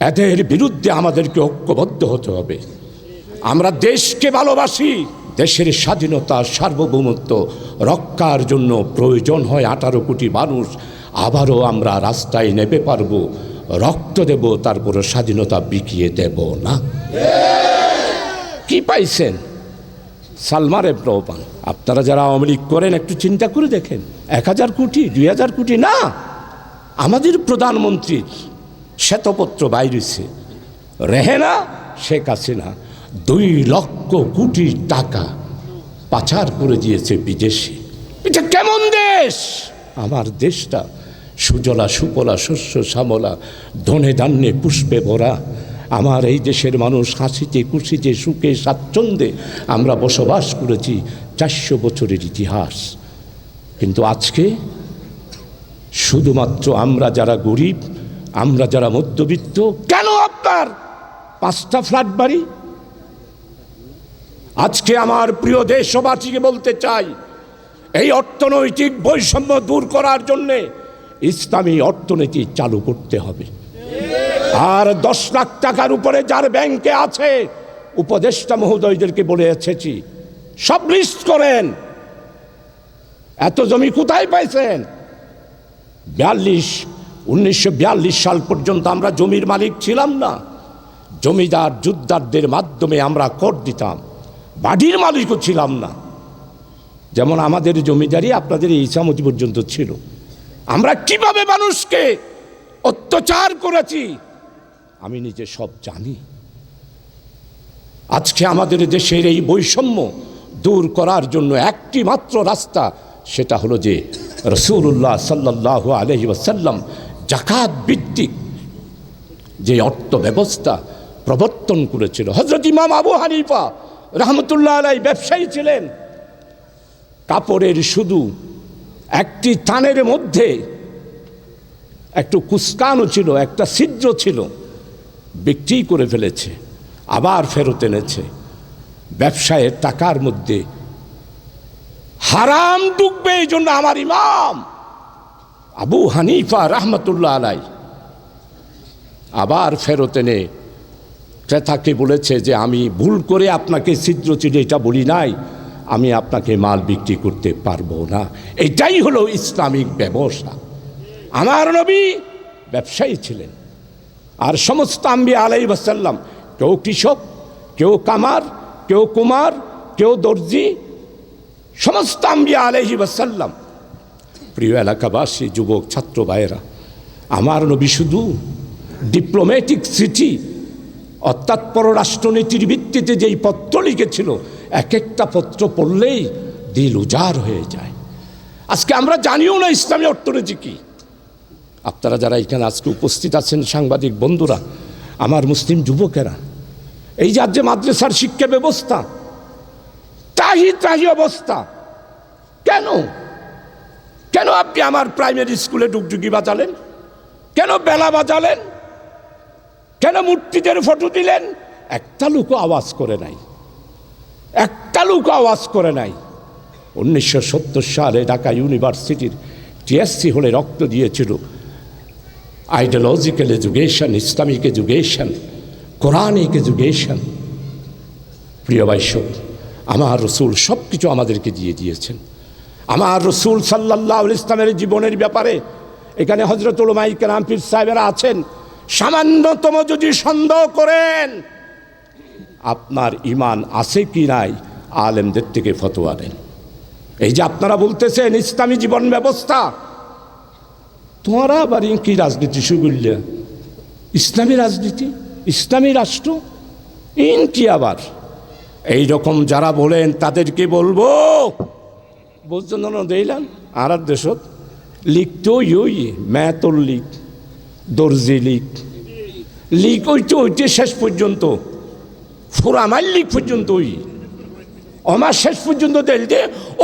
এদের বিরুদ্ধে আমাদেরকে ঐক্যবদ্ধ হতে হবে। আমরা দেশকে ভালোবাসি, দেশের স্বাধীনতা, সার্বভৌমত্ব রক্ষার জন্য প্রয়োজন হয় আঠারো কোটি মানুষ। আবারও আমরা রাস্তায় নেমে পারব, রক্ত দেব, তারপর স্বাধীনতা বিকিয়ে দেব না? কি পাইছেন? সালমারে প্রপান আপনারা যারা আওয়ামী লীগ করেন, একটু চিন্তা করে দেখেন। এক হাজার কোটি, দুই হাজার কোটি, না! আমাদের প্রধানমন্ত্রীর শ্বেতপত্র বাইরেছে। রেহেনা, শেখ হাসিনা, দুই লক্ষ কোটি টাকা পাচার করে দিয়েছে বিদেশে। এটা কেমন দেশ? আমার দেশটা সুজলা, সুপলা, শস্য, শ্যামলা, ধনে ধান্যে পুষ্পে ভরা। আমার এই দেশের মানুষ হাসিতে, খুশিতে, সুখে, স্বাচ্ছন্দ্যে আমরা বসবাস করেছি চারশো বছরের ইতিহাস। কিন্তু আজকে শুধুমাত্র আমরা যারা গরিব আমরা যারা মধ্যবিত্ত, কেন আপনার পাঁচটা ফ্ল্যাট বাড়ি? আজকে আমার প্রিয় দেশবাসীকে বলতে চাই, এই অর্থনৈতিক বৈষম্য দূর করার জন্যে ইসলামী অর্থনীতি চালু করতে হবে। আর দশ লাখ টাকার উপরে যার ব্যাংকে আছে, উপদেষ্টা মহোদয়দেরকে বলে এসেছি, সব লিস্ট করেন। এত জমি কোথায় পাইছেন? বিয়াল্লিশ উনিশশো বিয়াল্লিশ সাল পর্যন্ত আমরা জমির মালিক ছিলাম না। জমিদার যুদ্ধারদের মাধ্যমে আমরা কর দিতাম। বাড়ির মালিকও ছিলাম না। যেমন আমাদের জমিদারি আপনাদের এই ইসামতি পর্যন্ত ছিল। আমরা কীভাবে মানুষকে অত্যাচার করেছি, আমি নিজে সব জানি। আজকে আমাদের দেশের এই বৈষম্য দূর করার জন্য একটি মাত্র রাস্তা, সেটা হলো যে রসুল্লাহ সাল্লাহ আলহি ওয়াসাল্লাম জাকাত ভিত্তিক যে অর্থ ব্যবস্থা প্রবর্তন করেছিল। হজরত ইমাম আবু হানিফা রহমতুল্লাহ আলাই ব্যবসায়ী ছিলেন। কাপড়ের শুধু একটি থানের মধ্যে একটু কুস্কানো ছিল, একটা ছিদ্র ছিল, বিক্রি করে ফেলেছে, আবার ফেরত এনেছে। ব্যবসায়ের টাকার মধ্যে হারাম ডুববে এই জন্য আমার ইমাম আবু হানিফা রহমতুল্লাহ আলাই। আবার ফেরত এনে ক্রেতাকে বলেছে যে, আমি ভুল করে আপনাকে ছিদ্র চিড়ে এটা বলি নাই। আমি আপনাকে মাল বিক্রি করতে পারব না। এটাই হলো ইসলামিক ব্যবসা আমার নবী ব্যবসায়ী ছিলেন। আর সমস্ত আম্বি আলাই বাসাল্লাম কেউ কৃষক, কেউ কামার, কেউ কুমার, কেউ দর্জি, সমস্ত আম্বি আলহি বাসাল্লাম প্রিয় এলাকাবাসী, যুবক, ছাত্র ভাইয়েরা, আমার নবী শুধু ডিপ্লোম্যাটিক সিটি অর্থাৎ পররাষ্ট্রনীতির ভিত্তিতে যেই পত্র লিখেছিল এক একটা পত্র পড়লেই দিল উজাড় হয়ে যায়। আজকে আমরা জানিও না ইসলামী অর্থনীতি কী। আপনারা যারা এখানে আজকে উপস্থিত আছেন, সাংবাদিক বন্ধুরা, আমার মুসলিম যুবকেরা, এই যে আজ যে মাদ্রাসার শিক্ষা ব্যবস্থা তাহি তাহি অবস্থা, কেন? কেন আপনি আমার প্রাইমারি স্কুলে ডুগডুগি বাজালেন? কেন বেলা বাজালেন? কেন মূর্তিদের ফটো দিলেন? একটা লোকও আওয়াজ করে নাই। একটা লোক আওয়াজ করে নাই। উনিশশো সত্তর সালে ঢাকা ইউনিভার্সিটির টিএসসি হলে রক্ত দিয়েছিল। Ideological education Islamic education Quranic education প্রিয় বাইশক আমার রসুল সব কিছু আমাদেরকে দিয়ে দিয়েছেন। আমার রসুল সাল্লাহ ইসলামের জীবনের ব্যাপারে, এখানে হজরতুল মাইক রামপীর সাহেবেরা আছেন, সামান্যতম যদি সন্দেহ করেন, আপনার ইমান আছে কি নাই, আলেমদের থেকে ফতোয়া দেন। এই যে আপনারা বলতেছেন ইসলামী জীবন ব্যবস্থা তোমারা আবার কি রাজনীতি শুরু ইসলামী রাজনীতি, ইসলামী রাষ্ট্র ইন কি আবার? এই রকম যারা বলেন তাদেরকে বলব না দিলাম আর আর দেশত লিখতো ইই ম্যাতর লিখ, দর্জি লিখ। লিখ ওইতে ওইতে শেষ পর্যন্ত ফুরামার লিখ পর্যন্ত ওই আমার শেষ পর্যন্ত দেল দে,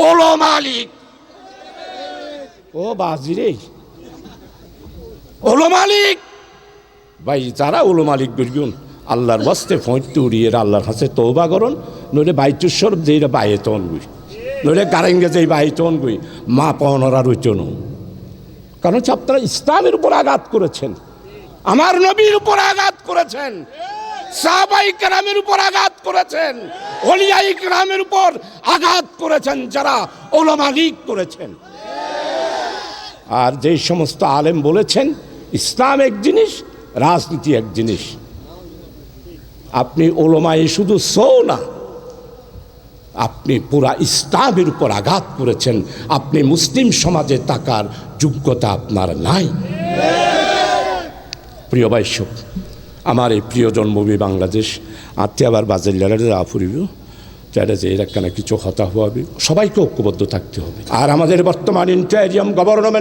ওলো মালিক। ও বাজি রে। ওলো মালিক। ভাই, যারা ওলো মালিক গরিগুন আল্লাহর বস্তে ফইতে উড়িয়ে, আল্লাহর কাছে তৌবা করুন, নইলে বাইতুস্বর যেটা বাইয়ে তন গুই নইলে গারেঙ্গে যে বাইয়ে তন গুই মা পনরা রইতন কারণ হচ্ছে আপনারা ইসলামের উপর আঘাত করেছেন। আমার নবীর উপর আঘাত করেছেন। সাহাবাই কেরামের উপর আঘাত করেছেন। হলিয়াই কেরামের উপর আঘাত করেছেন যারা ওলামা লীগ করেছেন। আর যেই সমস্ত আলেম বলেছেন, ইসলাম এক জিনিস, রাজনীতি এক জিনিস। আপনি ওলমাই শুধু সো না আপনি পুরা ইসলামের উপর আঘাত করেছেন। আপনি মুসলিম সমাজে তাকার যোগ্যতা আপনার নাই। প্রিয় বাইশক আমার এই প্রিয় জন্মভূমি বাংলাদেশ। আত্মে আবার বাজার লড়াই যা ফুরিব চাইলে যে এরা কেন কিছু হতা হবে। সবাইকে ঐক্যবদ্ধ থাকতে হবে। আর আমাদের বর্তমান ইন্টারিয়াম গভর্নমেন্ট